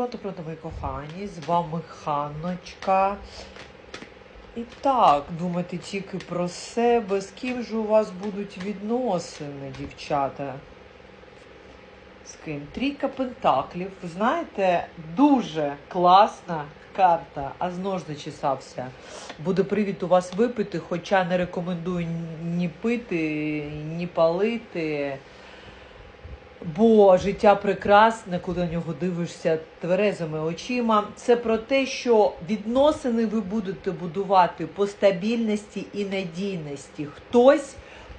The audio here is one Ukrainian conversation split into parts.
Пронто, пронто, мої кохані, з вами Ханночка. І так, думайте тільки про себе, з ким же у вас будуть відносини, дівчата? З ким? Трійка пентаклів. Знаєте, дуже класна карта, а знов зачесався. Буде привід у вас випити, хоча не рекомендую ні пити, ні палити. Бо життя прекрасне, коли на нього дивишся тверезими очима. Це про те, що відносини ви будете будувати по стабільності і надійності. Хтось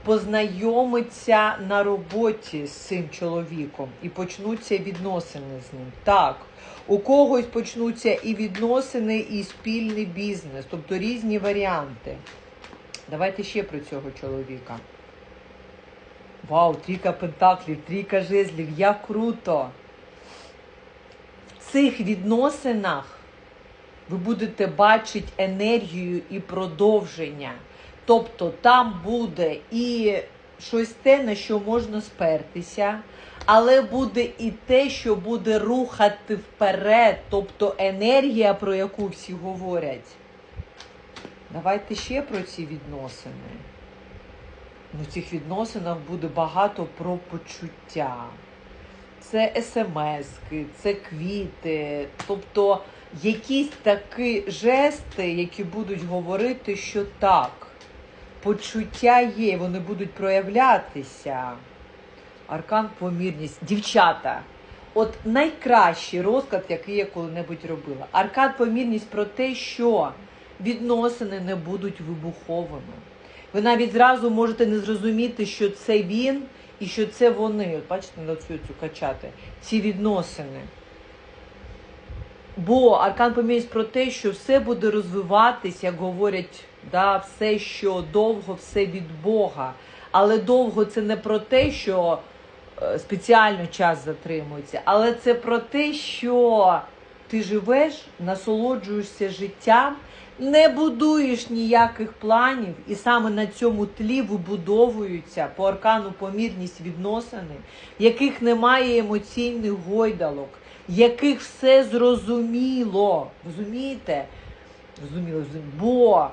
познайомиться на роботі з цим чоловіком і почнуться відносини з ним. Так, у когось почнуться і відносини, і спільний бізнес, тобто різні варіанти. Давайте ще про цього чоловіка. Вау, трійка пентаклів, трійка жезлів, як круто! В цих відносинах ви будете бачити енергію і продовження. Тобто там буде і щось те, на що можна спертися, але буде і те, що буде рухати вперед, тобто енергія, про яку всі говорять. Давайте ще про ці відносини. В цих відносинах буде багато про почуття. Це смски, це квіти, тобто якісь такі жести, які будуть говорити, що так, почуття є, вони будуть проявлятися. Аркан помірність. Дівчата, от найкращий розклад, який я коли-небудь робила. Аркан помірність про те, що відносини не будуть вибуховими. Ви навіть зразу можете не зрозуміти, що це він і що це вони. От бачите, на цю цю качати. Ці відносини. Бо аркан помірність про те, що все буде розвиватись, як говорять, да, все, що довго, все від Бога. Але довго це не про те, що е, спеціально час затримується, але це про те, що ти живеш, насолоджуєшся життям, не будуєш ніяких планів, і саме на цьому тлі вибудовуються по аркану помірність відносини, яких немає емоційних гойдалок, яких все зрозуміло. Розумієте? Зрозуміло. бо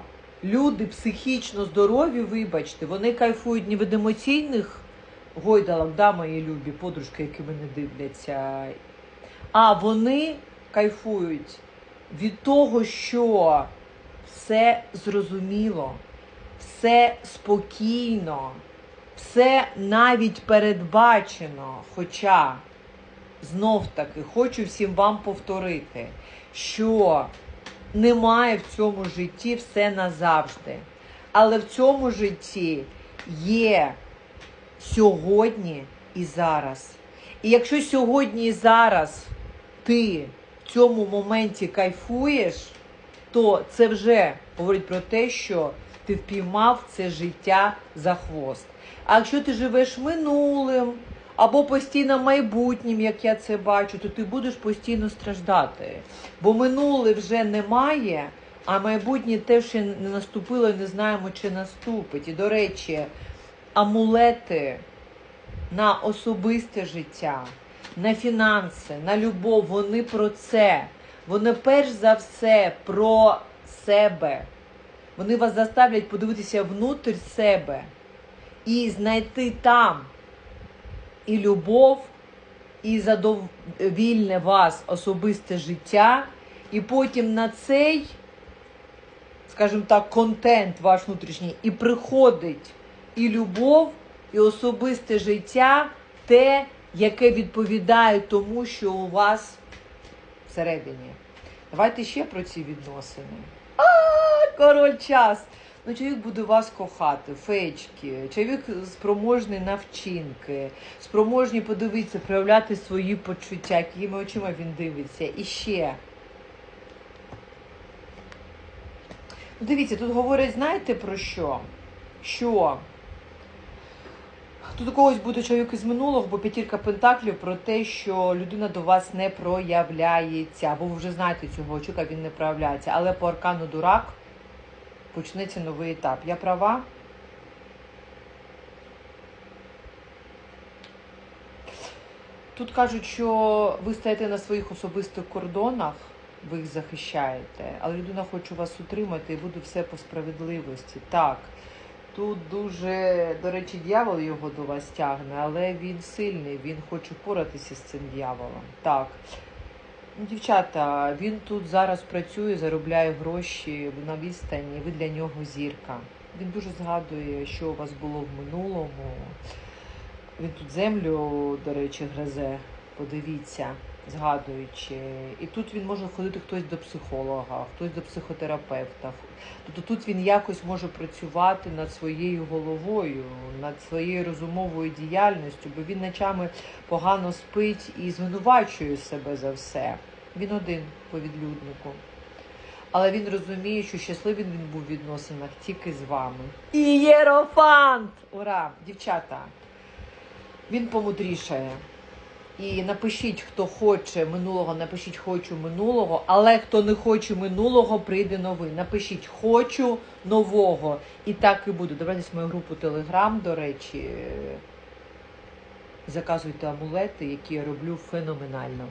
люди психічно здорові, вибачте, вони кайфують не від емоційних гойдалок, да, мої любі подружки, які мене дивляться. А вони кайфують від того, що все зрозуміло, все спокійно, все навіть передбачено. Хоча, знов таки, хочу всім вам повторити, що немає в цьому житті все назавжди. Але в цьому житті є сьогодні і зараз. І якщо сьогодні і зараз ти в цьому моменті кайфуєш, то це вже говорить про те, що ти впіймав це життя за хвост. А якщо ти живеш минулим або постійно майбутнім, як я це бачу, то ти будеш постійно страждати. Бо минуле вже немає, а майбутнє теж ще не наступило і не знаємо, чи наступить. І, до речі, амулети на особисте життя, на фінанси, на любов, вони про це. Вони перш за все про себе. Вони вас заставлять подивитися внутрь себе і знайти там і любов, і задовільне вас особисте життя, і потім на цей, скажімо так, контент ваш внутрішній, і приходить і любов, і особисте життя, те, яке відповідає тому, що у вас всередині. Давайте ще про ці відносини. А, король час. Ну, чоловік буде вас кохати, фечки, чоловік спроможний на вчинки, спроможний подивитися, проявляти свої почуття, якими очима він дивиться. І ще. Дивіться, тут говорять, знаєте про що? Що Тут у когось буде чоловік із минулого, бо п'ятірка пентаклів про те, що людина до вас не проявляється. Бо ви вже знаєте цього чоловіка, він не проявляється. Але по аркану дурак почнеться новий етап. Я права? Тут кажуть, що ви стоїте на своїх особистих кордонах, ви їх захищаєте, але людина хоче вас утримати і буде все по справедливості. Так. Тут дуже, до речі, дьявол його до вас тягне, але він сильний, він хоче впоратися з цим дьяволом. Так. Дівчата, він тут зараз працює, заробляє гроші на відстані, ви для нього зірка. Він дуже згадує, що у вас було в минулому. Він тут землю, до речі, гризе, подивіться, згадуючи. І тут він може ходити хтось до психолога, хтось до психотерапевта. Тобто тут він якось може працювати над своєю головою, над своєю розумовою діяльністю, бо він ночами погано спить і звинувачує себе за все. Він один по відлюднику. Але він розуміє, що щасливий він був в відносинах тільки з вами. І єрофант! Ура! Дівчата! Він помудрішає. І напишіть, хто хоче минулого, напишіть хочу минулого, але хто не хоче минулого, прийде новий. Напишіть хочу нового. І так і буде. Дивитесь мою групу Телеграм, до речі. Заказуйте амулети, які я роблю феноменально.